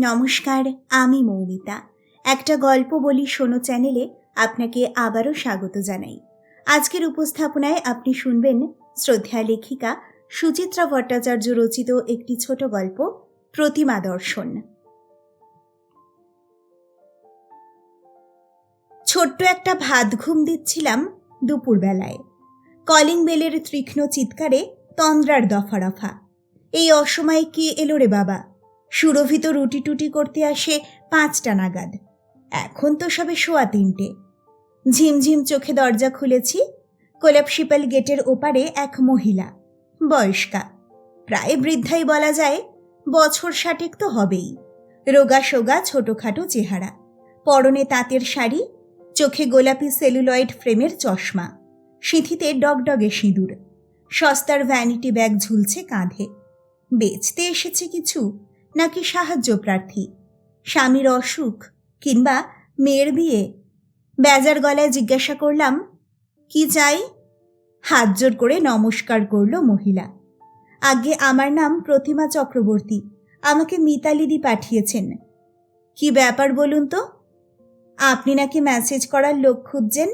নমস্কার, আমি মৌমিতা। একটা গল্প বলি শোনো চ্যানেলে, আপনাকে আবারও স্বাগত জানাই। আজকের উপস্থাপনায় আপনি শুনবেন শ্রদ্ধা লেখিকা সুচিত্রা ভট্টাচার্য রচিত একটি ছোট গল্প, প্রতিমা দর্শন। ছোট্ট একটা ভাত ঘুম দিচ্ছিলাম দুপুরবেলায়। কলিং বেলের তীক্ষ্ণ চিৎকারে তন্দ্রার দফারফা। এই অসময়ে কে এলো রে বাবা? সুরভিত রুটি টুটি করতে আসে পাঁচটা নাগাদ। এখন তো সবে শোয়া তিনটে। ঝিমঝিম চোখে দরজা খুলেছি কোলাপশিপাল গেটের ওপারে এক মহিলা, বয়স্কা। প্রায় বৃদ্ধাই বলা যায়, বছর ষাটেক তো হবেই। রোগা সোগা ছোটোখাটো চেহারা। পরনে তাঁতের শাড়ি, চোখে গোলাপি সেলুলয়েড ফ্রেমের চশমা। সিঁথিতে ডগডগে সিঁদুর। সস্তার ভ্যানিটি ব্যাগ ঝুলছে কাঁধে। বেচতে এসেছে কিছু নাকি সাহায্য প্রার্থী? স্বামীর অসুখ কিংবা মেয়ের বিয়ে? বেজার গলায় জিজ্ঞাসা করলাম, কি চাই? হাত জোর করে নমস্কার করল মহিলা। আগে আমার নাম প্রতিমা চক্রবর্তী, আমাকে মিতালিদি পাঠিয়েছেন। কি ব্যাপার বলুন তো? আপনি নাকি মেসেজ করার লোক খুঁজছেন?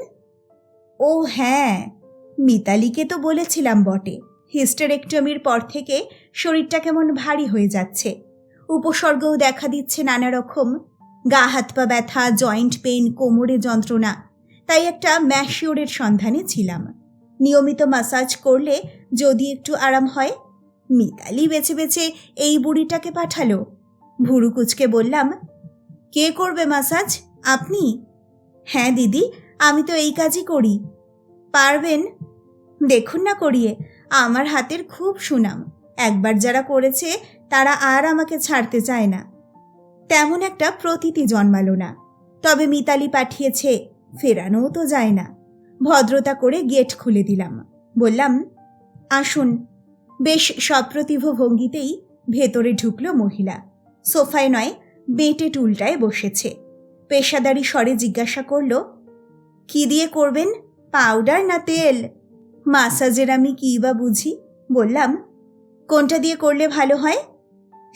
ও হ্যাঁ মিতালিকে তো বলেছিলাম বটে। হিস্টেরেক্টমির পর থেকে শরীরটা কেমন ভারী হয়ে যাচ্ছে। উপসর্গও দেখা দিচ্ছে নানা রকম। গা, হাত পা ব্যথা, জয়েন্ট পেইন, কোমরে যন্ত্রণা। তাই একটা ম্যাশিওরের সন্ধানে ছিলাম। নিয়মিত মাসাজ করলে যদি একটু আরাম হয়, মিতালি বেছে বেছে এই বুড়িটাকে পাঠালো। ভুরু কুচকে বললাম, কে করবে মাসাজ? আপনি? হ্যাঁ দিদি, আমি তো এই কাজই করি। পারবেন? দেখুন না করিয়ে, আমার হাতের খুব সুনাম। একবার যারা করেছে তারা আর আমাকে ছাড়তে চায় না। তেমন একটা প্রতীতি জন্মালো না। তবে মিতালি পাঠিয়েছে, ফেরানোও তো যায় না। ভদ্রতা করে গেট খুলে দিলাম। বললাম, আসুন। বেশ সপ্রতিভ ভঙ্গিতেই ভেতরে ঢুকলো মহিলা। সোফায় নয়, বেঁটে টুলটায় বসেছে। পেশাদারি স্বরে জিজ্ঞাসা করল, কি দিয়ে করবেন, পাউডার না তেল? মাসাজের আমি কী বা বুঝি? বললাম, কোনটা দিয়ে করলে ভালো হয়?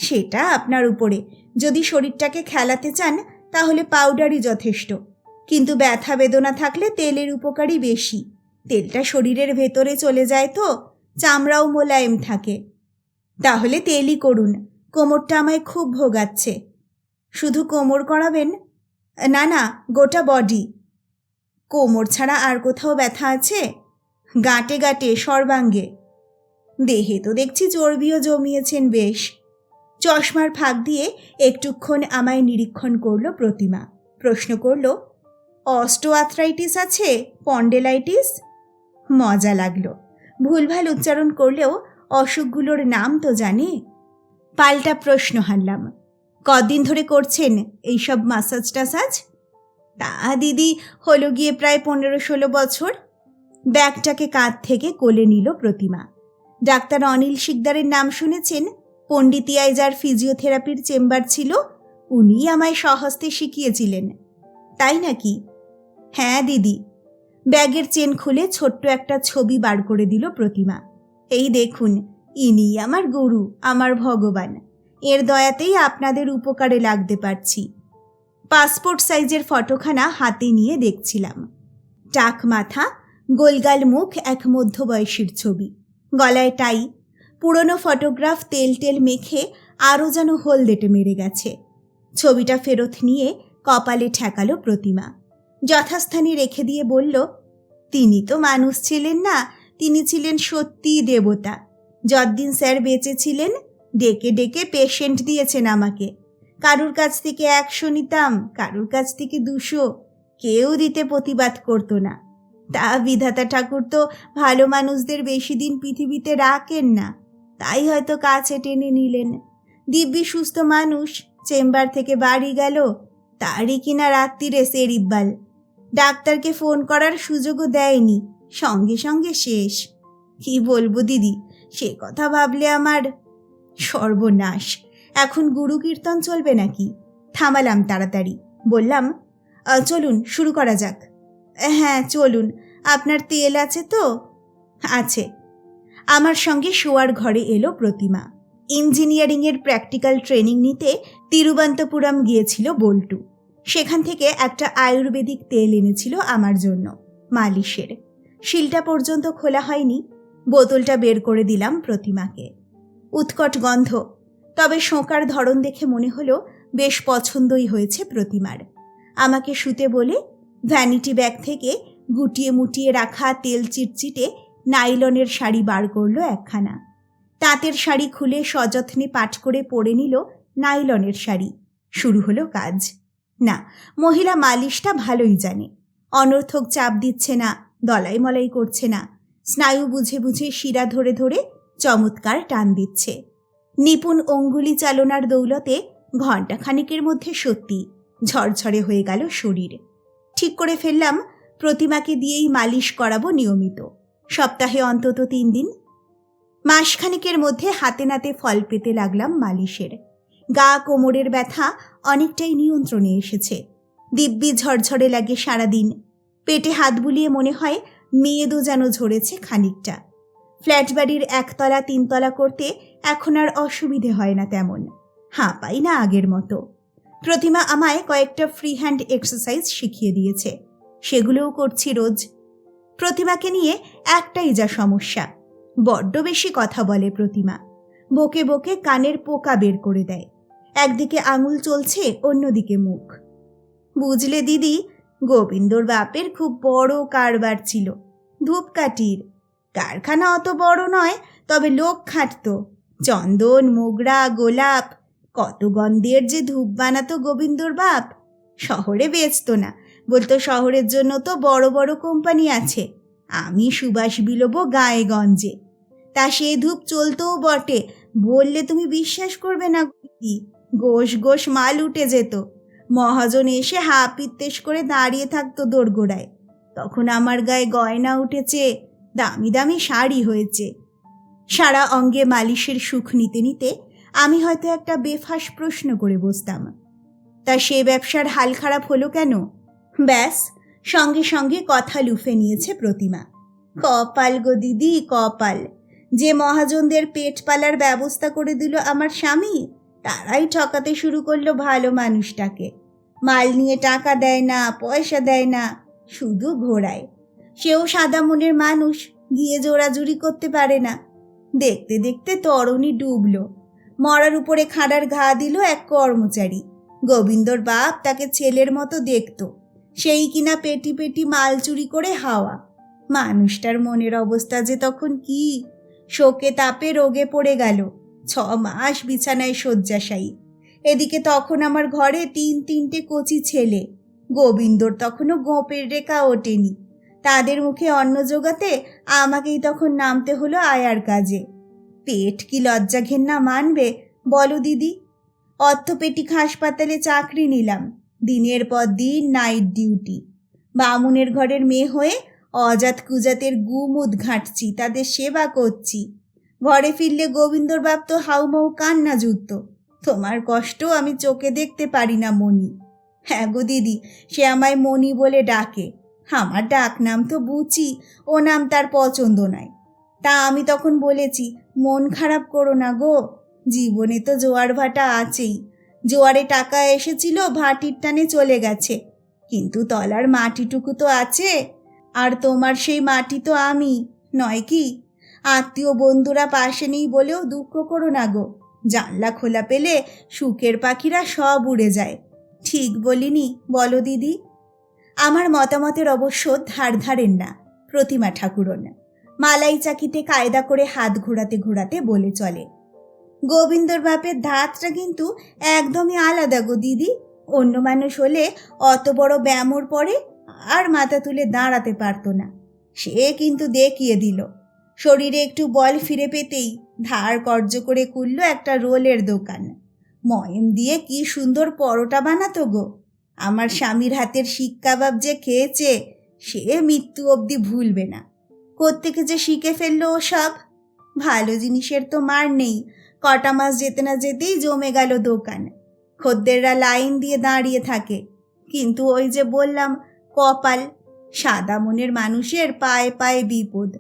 সেটা আপনার উপরে। যদি শরীরটাকে খেলাতে চান, তাহলে পাউডারই যথেষ্ট। কিন্তু ব্যথা বেদনা থাকলে তেলের উপকারই বেশি। তেলটা শরীরের ভেতরে চলে যায় তো, চামড়াও মোলায়েম থাকে। তাহলে তেলই করুন। কোমরটা আমায় খুব ভোগাচ্ছে। শুধু কোমর করাবেন? না না, গোটা বডি কোমর ছাড়া আর কোথাও ব্যথা আছে? গাঁটে গাঁটে সর্বাঙ্গে। দেহে তো দেখছি চর্বিও জমিয়েছেন বেশ। চশমার ফাঁক দিয়ে একটুক্ষণ আমায় নিরীক্ষণ করল প্রতিমা। প্রশ্ন করল অস্টো আথরাইটিস আছে? পন্ডেলাইটিস? মজা লাগল। ভুলভাল উচ্চারণ করলেও অসুখগুলোর নাম তো জানে। পাল্টা প্রশ্ন হারলাম কদিন ধরে করছেন এইসব মাসাজ টাসাজ? তা দিদি, হলো গিয়ে প্রায় পনেরো ষোলো বছর। ব্যাগটাকে কাঁধ থেকে কোলে নিল প্রতিমা। ডাক্তার অনিল শিকদারের নাম শুনেছেন? পণ্ডিতিয়ায় যার ফিজিওথেরাপির চেম্বার ছিল, উনি আমায় সহস্তে শিখিয়েছিলেন। তাই নাকি? হ্যাঁ দিদি। ব্যাগের চেন খুলে ছোট্ট একটা ছবি বার করে দিল প্রতিমা। এই দেখুন, ইনি আমার গুরু, আমার ভগবান। এর দয়াতেই আপনাদের উপকারে লাগতে পারছি। পাসপোর্ট সাইজের ফটোখানা হাতে নিয়ে দেখছিলাম। টাক মাথা, গোলগাল মুখ, এক মধ্যবয়সীর ছবি। গলায় টাই পুরনো ফটোগ্রাফ তেল টেল মেখে আরও যেন হলদেটে মেরে গেছে। ছবিটা ফেরত নিয়ে কপালে ঠেকালো প্রতিমা। যথাস্থানে রেখে দিয়ে বলল, তিনি তো মানুষ ছিলেন না, তিনি ছিলেন সত্যিই দেবতা। যতদিন স্যার বেঁচে ছিলেন, ডেকে ডেকে পেশেন্ট দিয়েছেন আমাকে। কারুর কাছ থেকে একশো নিতাম, কারুর কাছ থেকে দুশো। কেউ দিতে প্রতিবাদ করতো না। তা বিধাতা ঠাকুর তো ভালো মানুষদের বেশি দিন পৃথিবীতে রাখেন না। তাই হয়তো কাছে টেনে নিলেন। দিব্যি সুস্থ মানুষ চেম্বার থেকে বাড়ি গেল, তারই কিনা রাত্রিরে সেরিব্বাল ডাক্তারকে ফোন করার সুযোগও দেয়নি, সঙ্গে সঙ্গে শেষ। কি বলব দিদি, সে কথা ভাবলে আমার সর্বনাশ। এখন গুরু কীর্তন চলবে নাকি? থামালাম তাড়াতাড়ি। বললাম চলুন, শুরু করা যাক। হ্যাঁ চলুন। আপনার তেল আছে তো? আছে। আমার সঙ্গে শোয়ার ঘরে এলো প্রতিমা। ইঞ্জিনিয়ারিংয়ের প্র্যাকটিক্যাল ট্রেনিং নিতে তিরুবন্তপুরম গিয়েছিল বল্টু। সেখান থেকে একটা আয়ুর্বেদিক তেল এনেছিল আমার জন্য, মালিশের। শিলটা পর্যন্ত খোলা হয়নি, বোতলটা বের করে দিলাম প্রতিমাকে। উৎকট গন্ধ, তবে শোঁকার ধরন দেখে মনে হলো বেশ পছন্দই হয়েছে প্রতিমার। আমাকে শুতে বলে ভ্যানিটি ব্যাগ থেকে গুটিয়ে মুটিয়ে রাখা তেল চিটচিটে নাইলনের শাড়ি বার করল একখানা। তাঁতের শাড়ি খুলে সযত্নে পাঠ করে পরে নিল নাইলনের শাড়ি। শুরু হলো কাজ। না, মহিলা মালিশটা ভালোই জানে। অনর্থক চাপ দিচ্ছে না, দলাই মলাই করছে না। স্নায়ু বুঝে বুঝে শিরা ধরে ধরে চমৎকার টান দিচ্ছে। নিপুণ অঙ্গুলি চালনার দৌলতে ঘণ্টাখানিকের মধ্যে সত্যি ঝরঝরে হয়ে গেল শরীর। ঠিক করে ফেললাম, প্রতিমাকে দিয়েই মালিশ করাবো নিয়মিত। সপ্তাহে অন্তত তিন দিন। মাসখানিকের মধ্যে হাতে নাতে ফল পেতে লাগলাম মালিশের। গা কোমরের ব্যথা অনেকটাই নিয়ন্ত্রণে এসেছে। দিব্যি ঝরঝরে লাগে সারাদিন। পেটে হাত বুলিয়ে মনে হয় মেয়েদো যেন ঝরেছে খানিকটা। ফ্ল্যাট বাড়ির একতলা তিনতলা করতে এখন আর অসুবিধে হয় না তেমন। হাঁ, পাই না আগের মতো। প্রতিমা আমায় কয়েকটা ফ্রি হ্যান্ড এক্সারসাইজ শিখিয়ে দিয়েছে। সেগুলোও করছি রোজ। প্রতিমাকে নিয়ে একটাই যা সমস্যা। বড্ড বেশি কথা বলে প্রতিমা। বকে বকে কানের পোকা বের করে দেয়। একদিকে আঙুল চলছে, অন্যদিকে মুখ। বুঝলে দিদি, গোবিন্দর বাপের খুব বড় কারবার ছিল। ধূপকাঠির। কারখানা অত বড় নয়, তবে লোক খাটত। চন্দন, মোগরা, গোলাপ। কত গন্ধের যে ধূপ বানাতো গোবিন্দর বাপ। শহরে বেচতো না। বলতো শহরের জন্য তো বড় বড় কোম্পানি আছে। আমি সুবাস বিলোবো গায়ে গঞ্জে তা সে ধূপ চলতেও বটে, বললে তুমি বিশ্বাস করবে না দিদি গোশ গোশ মাল উঠে যেত। মহাজন এসে হা পিত্তেশ করে দাঁড়িয়ে থাকতো দোরগোড়ায়। তখন আমার গায়ে গয়না উঠেছে, দামি দামি শাড়ি হয়েছে। সারা অঙ্গে মালিশের সুখ নিতে নিতে আমি হয়তো একটা বেফাস প্রশ্ন করে বসতাম। তা সে ব্যবসার হাল খারাপ হলো কেন? ব্যাস সঙ্গে সঙ্গে কথা লুফে নিয়েছে প্রতিমা। কপাল গো দিদি, কপাল। যে মহাজনদের পেট পালার ব্যবস্থা করে দিল আমার স্বামী, তারাই ঠকাতে শুরু করল ভালো মানুষটাকে। মাল নিয়ে টাকা দেয় না, পয়সা দেয় না, শুধু ঘোরায় সেও সাদা মনের মানুষ, গিয়ে জোরাজুরি করতে পারে না। দেখতে দেখতে তরণী ডুবলো। মরার উপরে খাড়ার ঘা দিল এক কর্মচারী। গোবিন্দর বাপ তাকে ছেলের মতো দেখতো। সেই কিনা পেটি পেটি মাল চুরি করে হাওয়া। মানুষটার মনের অবস্থা যে তখন কি? শোকে তাপে রোগে পড়ে গেল। ছ মাস বিছানায় শয্যাশায়ী। এদিকে তখন আমার ঘরে তিন তিনটে কচি ছেলে। গোবিন্দর তখনও গোপের রেখা ওঠেনি। তাদের মুখে অন্ন জোগাতে আমাকেই তখন নামতে হলো আয়ার কাজে। পেট কি লজ্জা ঘেন্না মানবে বলো দিদি। অর্থপেটিক হাসপাতালে চাকরি নিলাম। দিনের পর দিন নাইট ডিউটি বামুনের ঘরের মেয়ে হয়ে অজাত কুজাতের গুমুদ ঘাঁটছি তাদের সেবা করছি। ঘরে ফিরলে গোবিন্দর বাপ তো হাউমাউ কান্না জুত তোমার কষ্ট আমি চোখে দেখতে পারি না মনি হ্যাঁ গো দিদি, সে আমায় মনি বলে ডাকে। আমার ডাক নাম তো বুচি, ও নাম তার পছন্দ নয় তা আমি তখন বলেছি, মন খারাপ করো না গো। জীবনে তো জোয়ার ভাটা আছেই। জোয়ারে টাকা এসেছিল, ভাটির টানে চলে গেছে। কিন্তু তলার মাটিটুকু তো আছে। আর তোমার সেই মাটি তো আমি, নয় কি? আত্মীয় বন্ধুরা পাশে নেই বলেও দুঃখ করো না গো। জানলা খোলা পেলে সুখের পাখিরা সব উড়ে যায়। ঠিক বলিনি, বলো দিদি। আমার মতামতের অবশ্য ধার ধারেন না, প্রতিমা ঠাকুরন। মালাই চাকিতে কায়দা করে হাত ঘোরাতে ঘোরাতে বলে চলে। গোবিন্দর বাপের ধাতটা কিন্তু একদমই আলাদা গো দিদি। অন্য মানুষ হলে অত বড় ব্যামোর পরে আর মাথা তুলে দাঁড়াতে পারতো না। সে কিন্তু দেখিয়ে দিল। শরীরে একটু বল ফিরে পেতেই ধার কর্য করে খুলল একটা রোলের দোকান। ময়ম দিয়ে কি সুন্দর পরোটা বানাতো গো। আমার স্বামীর হাতের শিক কাবাব যে খেয়েছে, সে মৃত্যু অবধি ভুলবে না। কোত্থেকে যে শিখে ফেলল ও সব? ভালো জিনিসের তো মার নেই। কটা মাস যেতে না যেতেই জমে গেল দোকান। খদ্দেররা লাইন দিয়ে দাঁড়িয়ে থাকে। কিন্তু ওই যে বললাম, কপাল সাদা মনের মানুষের পায়ে পায়ে বিপদ।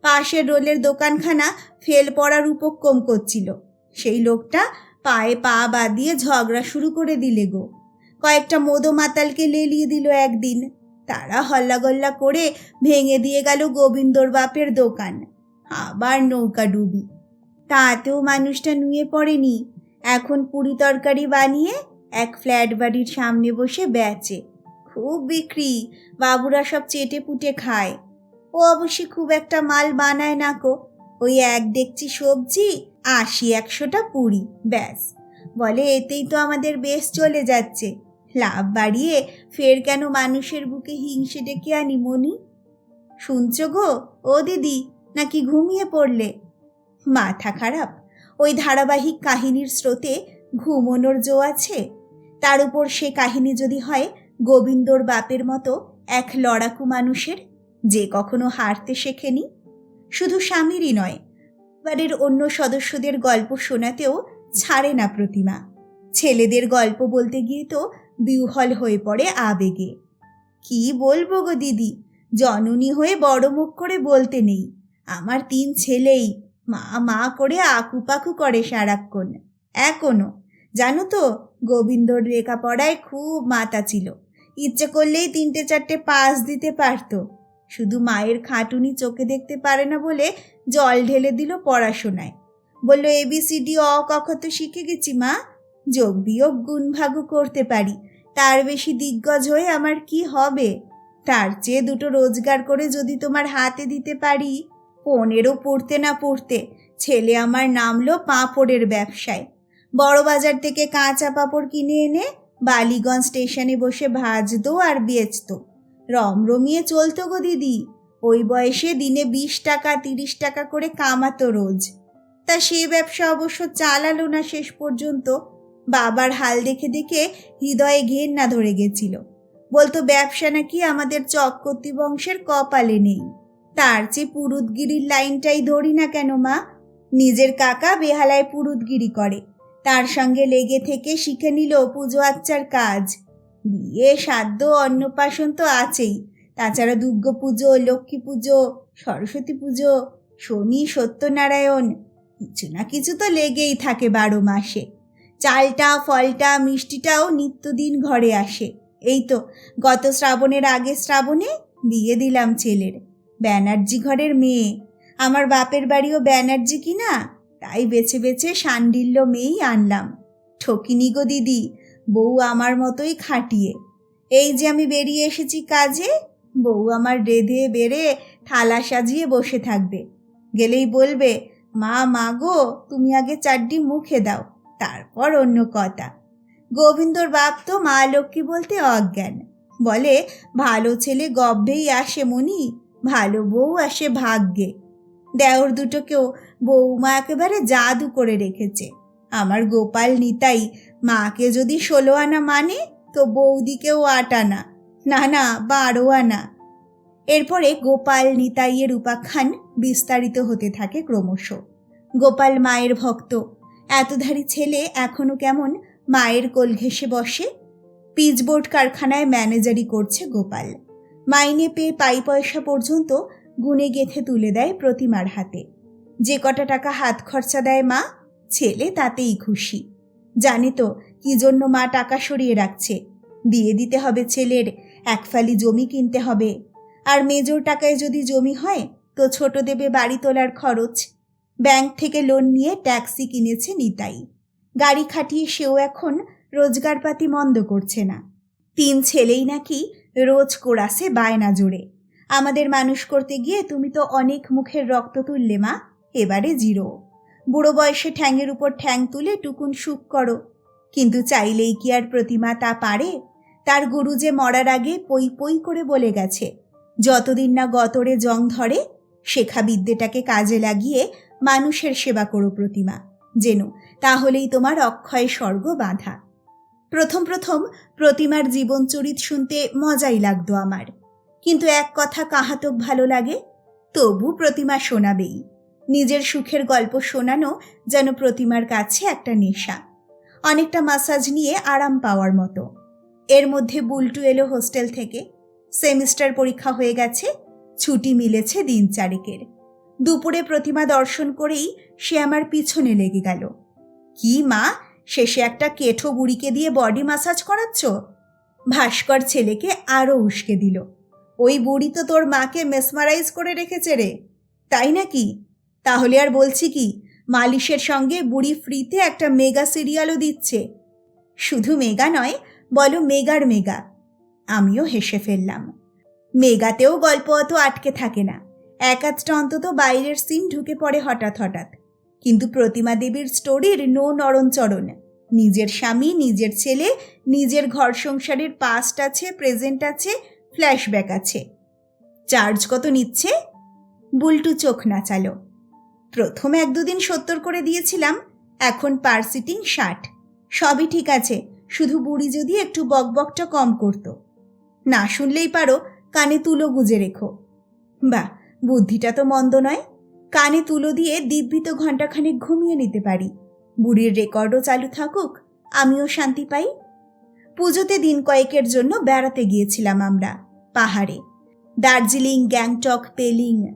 পাশের রোলের দোকানখানা ফেল পড়ার উপক্রম করছিল। সেই লোকটা পায়ে পা বাঁধিয়ে ঝগড়া শুরু করে দিলে গো। কয়েকটা মদো মাতালকে লেলিয়ে দিল একদিন। তারা হল্লাগল্লা করে ভেঙে দিয়ে গেল গোবিন্দর বাপের দোকান। আবার নৌকা ডুবি। তাতেও মানুষটা নুয়ে পড়েনি। এখন পুরি তরকারি বানিয়ে এক ফ্ল্যাট বাড়ির সামনে বসে বেচে। খুব বিক্রি, বাবুরা সব চেটে পুটে খায়। ও অবশ্যই খুব একটা মাল বানায় না কো ওই এক দেখছি সবজি, আশি একশোটা পুরি, ব্যাস। বলে, এতেই তো আমাদের বেশ চলে যাচ্ছে। লাভ বাড়িয়ে ফের কেন মানুষের বুকে হিংসে ডেকে আনি মনি? শুনছো গো? ও দিদি, নাকি ঘুমিয়ে পড়লে? মাথা খারাপ। ওই ধারাবাহিক কাহিনীর স্রোতে ঘুমোনোর জো আছে। তার উপর সে কাহিনী যদি হয়, গোবিন্দর বাপের মতো এক লড়াকু মানুষের যে কখনো হারতে শেখেনি। শুধু স্বামীরই নয় বাড়ির অন্য সদস্যদের গল্প শোনাতেও ছাড়ে না প্রতিমা। ছেলেদের গল্প বলতে গিয়ে তো বিহ্বল হয়ে পড়ে আবেগে। কি বলব গো দিদি, জননী হয়ে বড় মুখ করে বলতে নেই। আমার তিন ছেলেই মা মা করে আকুপাকু করে সারাক্ষণ। এখনও, জানো তো, গোবিন্দর লেখাপড়ায় খুব মাতা ছিল। ইচ্ছে করলেই তিনটে চারটে পাস দিতে পারতো। শুধু মায়ের খাটুনি চোখে দেখতে পারে না বলে জল ঢেলে দিল পড়াশোনায়। বলল এবিসিডি অ, ক, খ তো শিখে গেছি, মা। যোগ বিয়োগ গুণ ভাগও করতে পারি। তার বেশি দিগ্গজ হয়ে আমার কি হবে? তার চেয়ে দুটো রোজগার করে যদি তোমার হাতে দিতে পারি পনেরো পড়তে না পড়তে ছেলে আমার নামলো পাঁপড়ের ব্যবসায়। বড় বাজার থেকে কাঁচা পাঁপড় কিনে এনে বালিগঞ্জ স্টেশনে বসে ভাজতো আর বেচতো। রমরমিয়ে চলতো গো দিদি, ওই বয়সে দিনে বিশ টাকা, তিরিশ টাকা করে কামাতো রোজ। তা সে ব্যবসা অবশ্য চালালো না শেষ পর্যন্ত, বাবার হাল দেখে দেখে হৃদয়ে ঘেন্না ধরে গেছিল। বলতো ব্যবসা নাকি আমাদের চক্রবর্তী বংশের কপালে নেই। তার চেয়ে পুরুতগিরির লাইনটাই ধরি না কেন, মা? নিজের কাকা বেহালায় পুরুতগিরি করে। তার সঙ্গে লেগে থেকে শিখে নিল পুজো আচ্চার কাজ। বিয়ে, সাধ্য, অন্নপ্রাশন তো আছেই। তাছাড়া দুর্গা পুজো, লক্ষ্মী পুজো, সরস্বতী পুজো, শনি, সত্যনারায়ণ, কিছু না কিছু তো লেগেই থাকে বারো মাসে। চালটা, ফলটা, মিষ্টিটাও নিত্যদিন ঘরে আসে। এই তো, গত শ্রাবণের আগে শ্রাবণে বিয়ে দিলাম ছেলের। ব্যানার্জি ঘরের মেয়ে। আমার বাপের বাড়িও ব্যানার্জি কি না? তাই বেছে বেছে সান্ডিল্য মেয়েই আনলাম। ঠকিনি গো দিদি, বউ আমার মতোই খাটিয়ে। এই যে আমি বেরিয়ে এসেছি কাজে, বউ আমার রেধে বেড়ে থালা সাজিয়ে বসে থাকবে। গেলেই বলবে, মা মা গো, তুমি আগে চারটি মুখে দাও, তারপর অন্য কথা গোবিন্দর বাপ তো মা লক্ষ্মী বলতে অজ্ঞান। বলে, ভালো ছেলে গব্বেই আসে মনি ভালো বউ আসে ভাগ্যে। দেওর দুটোকেও বৌমা একেবারে জাদু করে রেখেছে। আমার গোপাল নিতাই মাকে যদি ষোলো আনা মানে তো বৌদিকেও আট আনা, না না, বারো আনা। এরপরে গোপাল নিতাইয়ের উপাখ্যান বিস্তারিত হতে থাকে ক্রমশ। গোপাল মায়ের ভক্ত, এতধারী ছেলে এখনও কেমন মায়ের কোল ঘেঁষে বসে? পিচবোর্ড কারখানায় ম্যানেজারি করছে গোপাল। মাইনে পেয়ে পাই পয়সা পর্যন্ত গুনে গেথে তুলে দেয় প্রতিমার হাতে। যে কটা টাকা হাত খরচা দেয় মা, ছেলে তাতেই খুশি। জানে তো কি জন্য মা টাকা সরিয়ে রাখছে। দিয়ে দিতে হবে ছেলের, এক ফালি জমি কিনতে হবে। আর মেজর টাকায় যদি জমি হয়, তো ছোট দেবে বাড়ি তোলার খরচ। ব্যাংক থেকে লোন নিয়ে ট্যাক্সি কিনেছে নিতাই। গাড়ি খাটিয়ে সেও এখন রোজগারপাতি মন্দ করছে না। তিন ছেলেই নাকি রোজ কোরাসে বায়না জোড়ে আমাদের মানুষ করতে গিয়ে তুমি তো অনেক মুখের রক্ত তুললে মা, এবারে জিরো। বুড়ো বয়সে ঠ্যাংয়ের উপর ঠ্যাং তুলে টুকুন সুখ করো। কিন্তু চাইলেই কি আর প্রতিমা তা পারে? তার গুরু যে মরার আগে পই পই করে বলে গেছে, যতদিন না গতরে জং ধরে, শেখা বিদ্যেটাকে কাজে লাগিয়ে মানুষের সেবা করো প্রতিমা। যেন তাহলেই তোমার অক্ষয় স্বর্গ বাঁধা। প্রথম প্রথম প্রতিমার জীবনচরিত শুনতে মজাই লাগতো আমার। কিন্তু এক কথা কাহাতক ভালো লাগে, তবু প্রতিমা শোনাবেই। নিজের সুখের গল্প শোনানো যেন প্রতিমার কাছে একটা নেশা। অনেকটা মাসাজ নিয়ে আরাম পাওয়ার মতো। এর মধ্যে বুলটু এলো হোস্টেল থেকে। সেমিস্টার পরীক্ষা হয়ে গেছে, ছুটি মিলেছে দিন চারেকের। দুপুরে প্রতিমা দর্শন করেই সে আমার পিছনে লেগে গেল। কি মা শেষে একটা কেঠো বুড়িকে দিয়ে বডি মাসাজ করাচ্ছ? ভাস্কর ছেলেকে আরও উস্কে দিল। ওই বুড়ি তো তোর মাকে মেসমারাইজ করে রেখেছে রে। তাই নাকি? তাহলে আর বলছি কি, মালিশের সঙ্গে বুড়ি ফ্রিতে একটা মেগা সিরিয়ালও দিচ্ছে। শুধু মেগা নয়, বলো মেগার মেগা। আমিও হেসে ফেললাম। মেগাতেও গল্প অত আটকে থাকে না। এক আধটা অন্তত বাইরের সিন ঢুকে পড়ে হঠাৎ হঠাৎ। কিন্তু প্রতিমা দেবীর স্টোরির নো নরণচরণ নিজের স্বামী, নিজের ছেলে, নিজের ঘর সংসারের পাস্ট আছে প্রেজেন্ট আছে ফ্ল্যাশব্যাক আছে। চার্জ কত নিচ্ছে? বুলটু চোখ নাচালো। প্রথম এক দুদিন সত্তর করে দিয়েছিলাম, এখন পার সিটিং ষাট। সবই ঠিক আছে, শুধু বুড়ি যদি একটু বকবকটা কম করতো। না শুনলেই পারো, কানে তুলো গুজে রেখো। বাহ, বুদ্ধিটা তো মন্দ নয়। কানে তুলো দিয়ে দিব্যিত ঘণ্টাখানেক ঘুমিয়ে নিতে পারি। বুড়ির রেকর্ডও চালু থাকুক, আমিও শান্তি পাই। পুজোতে দিন কয়েকের জন্য বেড়াতে গিয়েছিলাম আমরা, পাহাড়ে। দার্জিলিং, গ্যাংটক, পেলিং,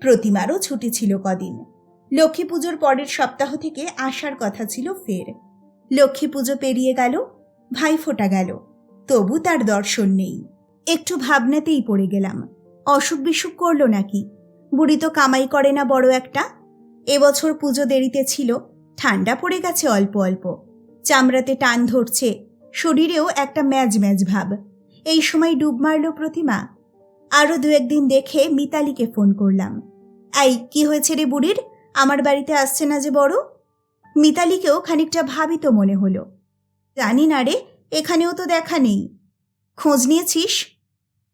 প্রতিমারও ছুটি ছিল কদিন। লক্ষ্মী পুজোর পরের সপ্তাহ থেকে আসার কথা ছিল ফের। লক্ষ্মী পুজো পেরিয়ে গেল, ভাই ফোটা গেল, তবু তার দর্শন নেই। একটু ভাবনাতেই পড়ে গেলাম, অসুখ বিসুখ করল নাকি? বুড়ি তো কামাই করে না বড় একটা। এবছর পুজো দেরিতে ছিল ঠান্ডা পড়ে গেছে অল্প অল্প। চামড়াতে টান ধরছে, শরীরেও একটা ম্যাজ ম্যাজ ভাব। এই সময় ডুব মারল প্রতিমা। আরও দু একদিন দেখে মিতালিকে ফোন করলাম। এই, কি হয়েছে রে বুড়ির? আমার বাড়িতে আসছে না যে বড়? মিতালিকেও খানিকটা ভাবিত মনে হলো। জানি না রে, এখানেও তো দেখা নেই। খোঁজ নিয়েছিস?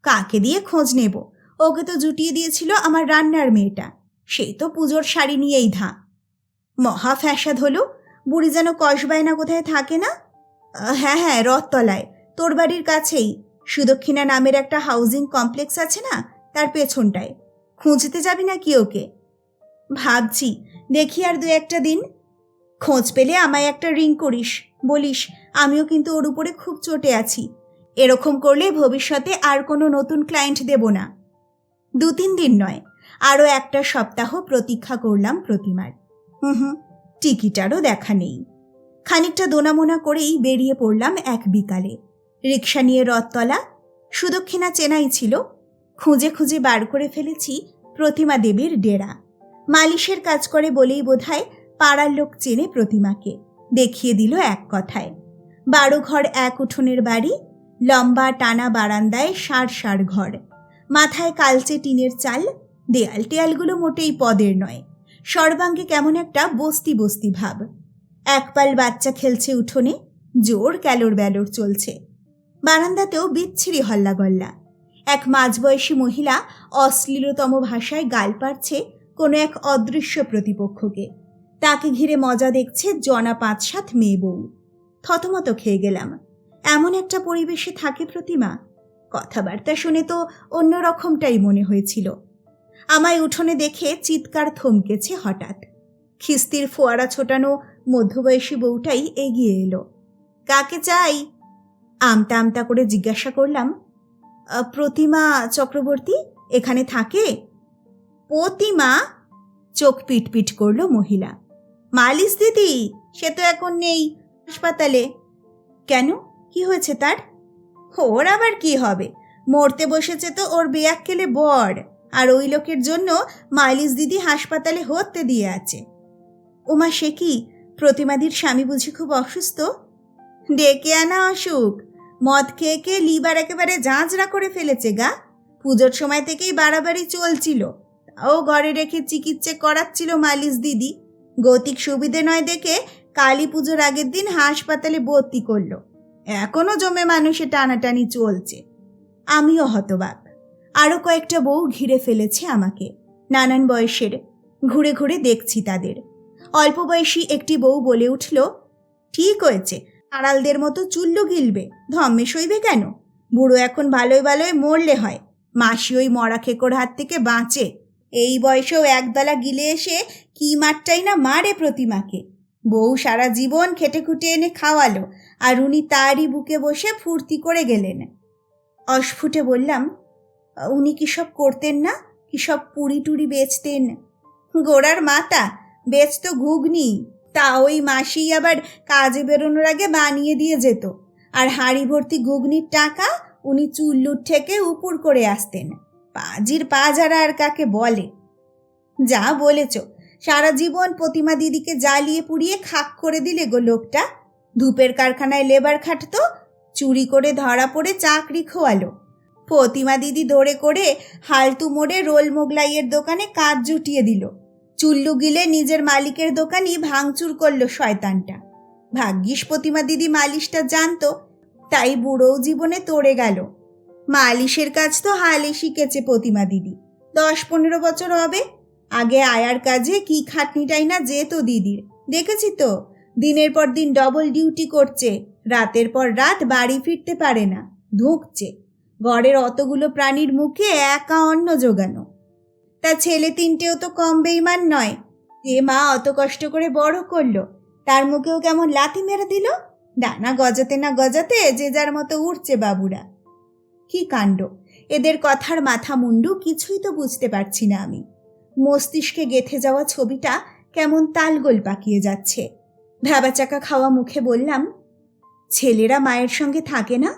কাকে দিয়ে খোঁজ নেব? ওকে তো জুটিয়ে দিয়েছিল আমার রান্নার মেয়েটা। সেই তো পুজোর শাড়ি নিয়েই ধা। মহা ফ্যাসাদ হলো। বুড়ি যেন কসবায় না কোথায় থাকে না? হ্যাঁ হ্যাঁ রথতলায়। তোর বাড়ির কাছেই। সুদক্ষিণা নামের একটা হাউজিং কমপ্লেক্স আছে না, তার পেছনটায়। খুঁজতে যাবি না কি ওকে? ভাবছি, দেখি আর দু একটা দিন। খোঁজ পেলে আমায় একটা রিং করিস। বলিস, আমিও কিন্তু ওর উপরে খুব চটে আছি। এরকম করলে ভবিষ্যতে আর কোনো নতুন ক্লায়েন্ট দেব না। দু তিন দিন নয়, আরও একটা সপ্তাহ প্রতীক্ষা করলাম প্রতিমার। হুম হুম। টিকিটারও দেখা নেই। খানিকটা দোনামোনা করেই বেরিয়ে পড়লাম এক বিকালে। রিক্সা নিয়ে রথতলা, সুদক্ষিণা চেনাই ছিল। খুঁজে খুঁজে বার করে ফেলেছি প্রতিমা দেবীর ডেরা। মালিশের কাজ করে বলেই বোধহয় পাড়ার লোক চেনে প্রতিমাকে। দেখিয়ে দিল এক কথায়। বারো ঘর এক উঠোনের বাড়ি, লম্বা টানা বারান্দায় সার সার ঘর। মাথায় কালচে টিনের চাল দেয়াল টেয়ালগুলো মোটেই পদের নয়। সর্বাঙ্গে কেমন একটা বস্তি বস্তি ভাব। একপাল বাচ্চা খেলছে উঠোনে, জোর ক্যালোর ব্যালোর চলছে। বারান্দাতেও বিচ্ছিরি হল্লাগল্লা। এক মাঝবয়সী মহিলা অশ্লীলতম ভাষায় গাল পারছে কোনো এক অদৃশ্য প্রতিপক্ষকে। তাকে ঘিরে মজা দেখছে জনা পাঁচ সাত মেয়ে বউ। থতমত খেয়ে গেলাম। এমন একটা পরিবেশে থাকে প্রতিমা? কথাবার্তা শুনে তো অন্যরকমটাই মনে হয়েছিল। আমায় উঠোনে দেখে চিৎকার থমকেছে হঠাৎ। খিস্তির ফোয়ারা ছোটানো মধ্যবয়সী বউটাই এগিয়ে এলো। কাকে চাই? আমতা আমতা করে জিজ্ঞাসা করলাম। প্রতিমা চক্রবর্তী, এখানে থাকে? প্রতিমা? চোখ পিটপিট করল মহিলা। মালিশ দিদি, সে তো এখন নেই হাসপাতালে। কেন? কি হয়েছে তার? ওর আবার কি হবে? মরতে বসেছে তো ওর বেয়াক্কেলে বর। আর ওই লোকের জন্য মাইলিস দিদি হাসপাতালে হতে দিয়ে আছে। ওমা, সে কি? প্রতিমাদির স্বামী বুঝি খুব অসুস্থ? ডেকে আনা অসুখ। মদ খেয়ে খেয়ে লিবার একেবারে ঝাঁঝরা করে ফেলেছে গা। পুজোর সময় থেকেই বাড়াবাড়ি চলছিল। তাও ঘরে রেখে চিকিৎসা করাচ্ছিল মালিশ দিদি। গতিক সুবিধে নয় দেখে কালী পুজোর আগের দিন হাসপাতালে ভর্তি করল। এখনও জমে মানুষে টানাটানি চলছে। আমিও হতবাক। আরও কয়েকটা বউ ঘিরে ফেলেছে আমাকে। নানান বয়সের, ঘুরে ঘুরে দেখছি তাদের। অল্প বয়সী একটি বউ বলে উঠল, ঠিক হয়েছে, আড়ালদের মতো চুল্লু গিলবে, ধম্মে সইবে কেন? বুড়ো এখন ভালোই ভালোই মরলে হয়, মাসি ওই মরা খেকোর হাত থেকে বাঁচে। এই বয়সেও একদলা গিলে এসে কি মারটাই না মারে প্রতিমাকে। বউ সারা জীবন খেটে খুটে এনে খাওয়ালো, আর উনি তারই বুকে বসে ফুর্তি করে গেলেন। অস্ফুটে বললাম উনি কি সব করতেন না? কি সব পুরি টুরি বেচতেন? গোড়ার মাতা বেচতো ঘুগনি। তা ওই মাসি আবার কাজে বেরোনোর আগে বানিয়ে দিয়ে যেত। আর হাঁড়ি ভর্তি ঘুগনির টাকা উনি চুল্লুর থেকে উপুর করে আসতেন। পাজির পাজারা আর কাকে বলে। যা বলেছ, সারা জীবন প্রতিমা দিদিকে জ্বালিয়ে পুড়িয়ে খাক করে দিলে গো লোকটা। ধূপের কারখানায় লেবার খাটতো চুরি করে ধরা পড়ে চাকরি খোয়ালো। প্রতিমা দিদি ধরে করে হালতু মোড়ে রোল মোগলাইয়ের দোকানে কাজ জুটিয়ে দিল। চুল্লু গিলে নিজের মালিকের দোকানই ভাঙচুর করল শয়তানটা। ভাগ্যিস প্রতিমা দিদি মালিশটা জানতো, তাই বুড়োও জীবনে তরে গেল। মালিশের কাজ তো হালে শিখেছে প্রতিমা দিদি। দশ পনেরো বছর হবে, আগে আয়ার কাজে কি খাটনিটাই না যেত দিদির। দেখেছি তো, দিনের পর দিন ডবল ডিউটি করছে, রাতের পর রাত বাড়ি ফিরতে পারে না, ধুঁকছে। ঘরের অতগুলো প্রাণীর মুখে একা অন্ন জোগানো। তা ছেলে তিনটেও তো কম বেইমান নয়। যে মা অত কষ্ট করে বড় করল। তার মুখেও কেমন লাথি মেরে দিল? ডানা গজাতে, না গজাতে যে যার মতো উঠছে বাবুরা। কি কাণ্ড? এদের কথার মাথা মুন্ডু কিছুই তো বুঝতে পারছি না আমি। মস্তিষ্কে গেথে যাওয়া ছবিটা কেমন তালগোল পাকিয়ে যাচ্ছে। ভ্যাবাচাকা খাওয়া মুখে বললাম, ছেলেরা মায়ের সঙ্গে থাকে না?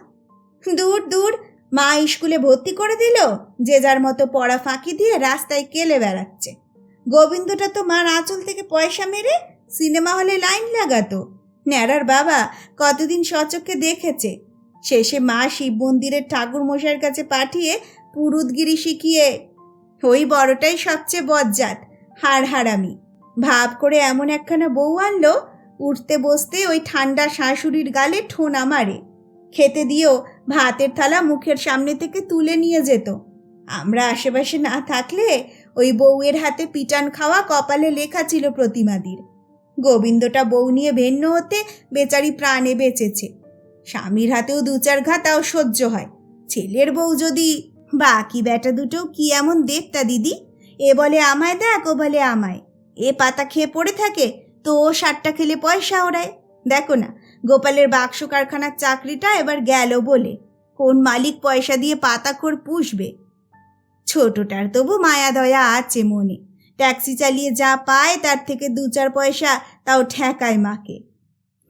দূর দূর মা স্কুলে ভর্তি করে দিল, যে যার মতো পড়া ফাঁকি দিয়ে রাস্তায় কেলে বেড়াচ্ছে। গোবিন্দটা তো মার আঁচল থেকে পয়সা মেরে সিনেমা হলে লাইন লাগাতো। ন্যাড়ার বাবা কতদিন সচক্ষে দেখেছে। শেষে মা শিব মন্দিরের ঠাকুর মশাইয়ের কাছে পাঠিয়ে পুরুদগিরি শিখিয়ে, ওই বড়টাই সবচেয়ে বজ্জাত, হাড় হারামি। ভাব করে এমন একখানা বউ আনলো, উঠতে বসতে ওই ঠান্ডা শাশুড়ির গালে ঠোনা মারে। খেতে দিয়েও ভাতের থালা মুখের সামনে থেকে তুলে নিয়ে যেত। আমরা আশেপাশে না থাকলে ওই বউয়ের হাতে পিটান খাওয়া কপালে লেখা ছিল প্রতিমাদির। গোবিন্দটা বউ নিয়ে ভেন্ন হতে বেচারি প্রাণে বেঁচেছে। স্বামীর হাতেও দু চার ঘা তাও সহ্য হয়। ছেলের বউ যদি, বাকি বেটা দুটো কি এমন দেবতা দিদি? এ বলে আমায় দেখ, ও বলে আমায়। এ পাতা খেয়ে পড়ে থাকে, তো ও সারটা খেলে পয়সা ওড়ায়। দেখো না গোপালের বাক্স কারখানার চাকরিটা এবার গেল বলে। কোন মালিক পয়সা দিয়ে পাতাখোর পুষবে? ছোটটার তবু মায়া দয়া আছে মনে। ট্যাক্সি চালিয়ে যা পায়, তার থেকে দু চার পয়সা তাও ঠেকায় মাকে।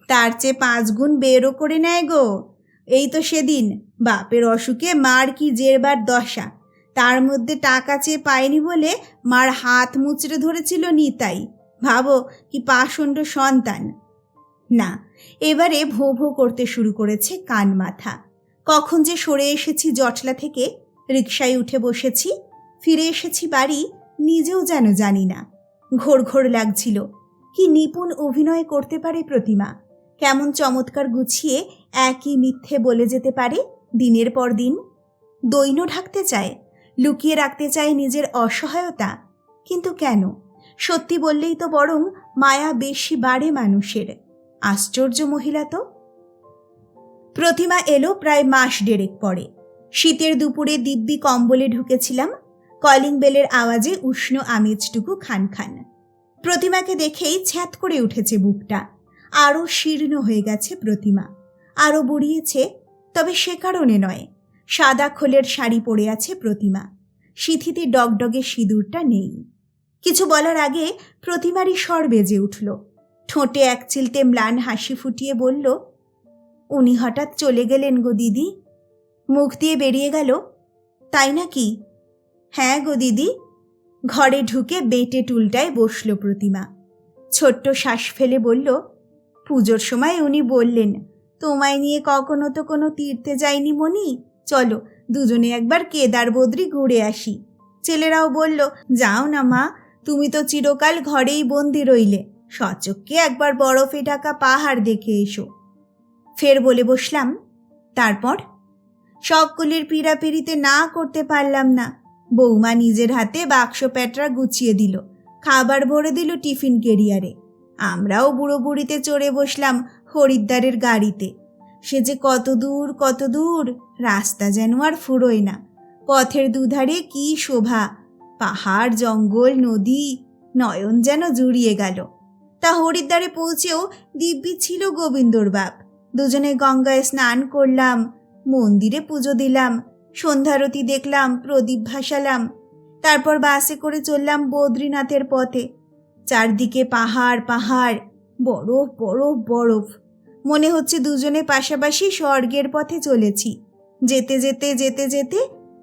তার চেয়ে পাঁচ গুণ বেরও করে নেয় গো। এই তো সেদিন, বাপের অসুখে মার কি জেরবার দশা। তার মধ্যে টাকা চেয়ে পায়নি বলে মার হাত মুচড়ে ধরেছিল নিতাই। ভাবো কি পাষণ্ড সন্তান। না এবারে ভো ভো করতে শুরু করেছে কান মাথা। কখন যে সরে এসেছি জটলা থেকে, রিকশায় উঠে বসেছি, ফিরে এসেছি বাড়ি, নিজেও যেন জানি না। ঘোর ঘোর লাগছিল। কি নিপুণ অভিনয় করতে পারে প্রতিমা। কেমন চমৎকার গুছিয়ে একই মিথ্যে বলে যেতে পারে দিনের পর দিন। দৈন্য ঢাকতে চায়, লুকিয়ে রাখতে চায় নিজের অসহায়তা। কিন্তু কেন? সত্যি বললেই তো বরং মায়া বেশি বাড়ে মানুষের। আশ্চর্য মহিলা তো? প্রতিমা এলো প্রায় মাস ডেরেক পরে। শীতের দুপুরে দিব্যি কম্বলে ঢুকেছিলাম। কলিং বেলের আওয়াজে উষ্ণ আমেজটুকু খান খান। প্রতিমাকে দেখেই ছ্যাত করে উঠেছে বুকটা। আরও শীর্ণ হয়ে গেছে প্রতিমা। আরও বুড়িয়েছে, তবে সে কারণে নয়। সাদা খোলের শাড়ি পরে আছে প্রতিমা। সিথিতে ডগডগে সিঁদুরটা নেই। কিছু বলার আগে প্রতিমারই স্বর বেজে উঠল। ঠোঁটে এক চিলতে ম্লান হাসি ফুটিয়ে বলল, উনি হঠাৎ চলে গেলেন গো দিদি। মুখ দিয়ে বেরিয়ে গেল, তাই নাকি? হ্যাঁ গো দিদি। ঘরে ঢুকে বেটে টুলটায় বসল প্রতিমা। ছোট্ট শ্বাস ফেলে বলল, পুজোর সময় উনি বললেন, তোমায় নিয়ে কখনো তো কোনো তীর্থে যায়নি মনি চলো, দুজনে একবার কেদার বদ্রি ঘুরে আসি। ছেলেরাও বলল, যাও না মা, তুমি তো চিরকাল ঘরেই বন্দি রইলে। সচককে একবার বরফে ঢাকা পাহাড় দেখে এসো। ফের বলে বসলাম, তারপর? সকলের পীড়াপিড়িতে না করতে পারলাম না। বৌমা নিজের হাতে বাক্স প্যাটরা গুছিয়ে দিল, খাবার ভরে দিল টিফিন কেরিয়ারে। আমরাও বুড়ো বুড়িতে চড়ে বসলাম হরিদ্বারের গাড়িতে। সে যে কত দূর কত দূর, রাস্তা যেন আর ফুরোয় না। পথের দুধারে কি শোভা, পাহাড়, জঙ্গল, নদী, নয়ন যেন জুড়িয়ে গেল। তা হরিদ্বারে পৌঁছেও দিব্যি ছিল গোবিন্দর বাপ। দুজনে গঙ্গায় স্নান করলাম, মন্দিরে পুজো দিলাম, সন্ধ্যারতি দেখলাম, প্রদীপ ভাসালাম, তারপর বাসে করে চললাম বদ্রীনাথের পথে। চারদিকে পাহাড় পাহাড়, বরফ বরফ বরফ। মনে হচ্ছে দুজনে পাশাপাশি স্বর্গের পথে চলেছি। যেতে যেতে যেতে যেতে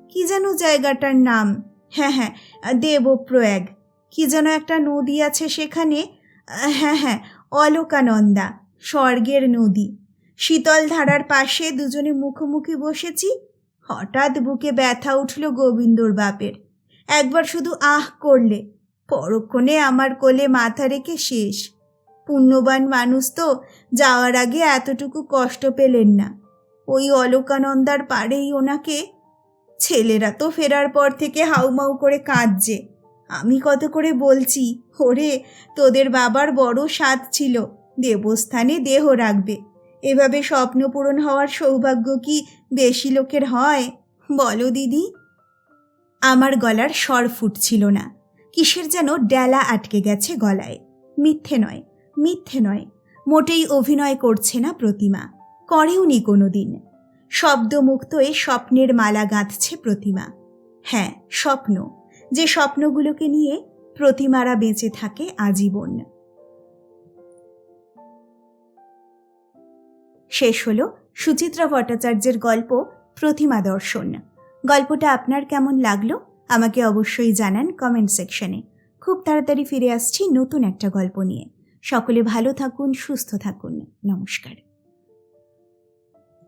কি যেন জায়গাটার নাম হ্যাঁ হ্যাঁ দেবপ্রয়াগ। কি যেন একটা নদী আছে সেখানে হ্যাঁ হ্যাঁ অলোকানন্দা, স্বর্গের নদী। শীতল ধারার পাশে দুজনে মুখোমুখি বসেছি। হঠাৎ বুকে ব্যথা উঠল গোবিন্দর বাপের। একবার শুধু আহ করলে, পরক্ষণে আমার কোলে মাথা রেখে শেষ। পুণ্যবান মানুষ তো যাওয়ার আগে এতটুকু কষ্ট পেলেন না। ওই অলোকানন্দার পাড়েই ওনাকে। ছেলেরা তো ফেরার পর থেকে হাউমাউ করে কাঁদছে। আমি কত করে বলছি ওরে তোদের বাবার বড় স্বাদ ছিল। দেবস্থানে দেহ রাখবে। এভাবে স্বপ্ন পূরণ হওয়ার সৌভাগ্য কি বেশি লোকের হয়? বলো দিদি। আমার গলার স্বর ফুটছিল না। কিসের যেন ডেলা আটকে গেছে গলায়। মিথ্যে নয় মিথ্যে নয়। মোটেই অভিনয় করছে না প্রতিমা। করেওনি কোনো দিন শব্দমুক্ত এ স্বপ্নের মালা গাঁথছে প্রতিমা। হ্যাঁ স্বপ্ন। যে স্বপ্নগুলোকে নিয়ে প্রতিমারা বেঁচে থাকে আজীবন। শেষ হলো সুচিত্রা ভট্টাচার্যের গল্প প্রতিমা দর্শন। গল্পটা আপনার কেমন লাগল? আমাকে অবশ্যই জানান কমেন্ট সেকশনে খুব তাড়াতাড়ি ফিরে আসছি নতুন একটা গল্প নিয়ে। সকলে ভালো থাকুন, সুস্থ থাকুন। নমস্কার।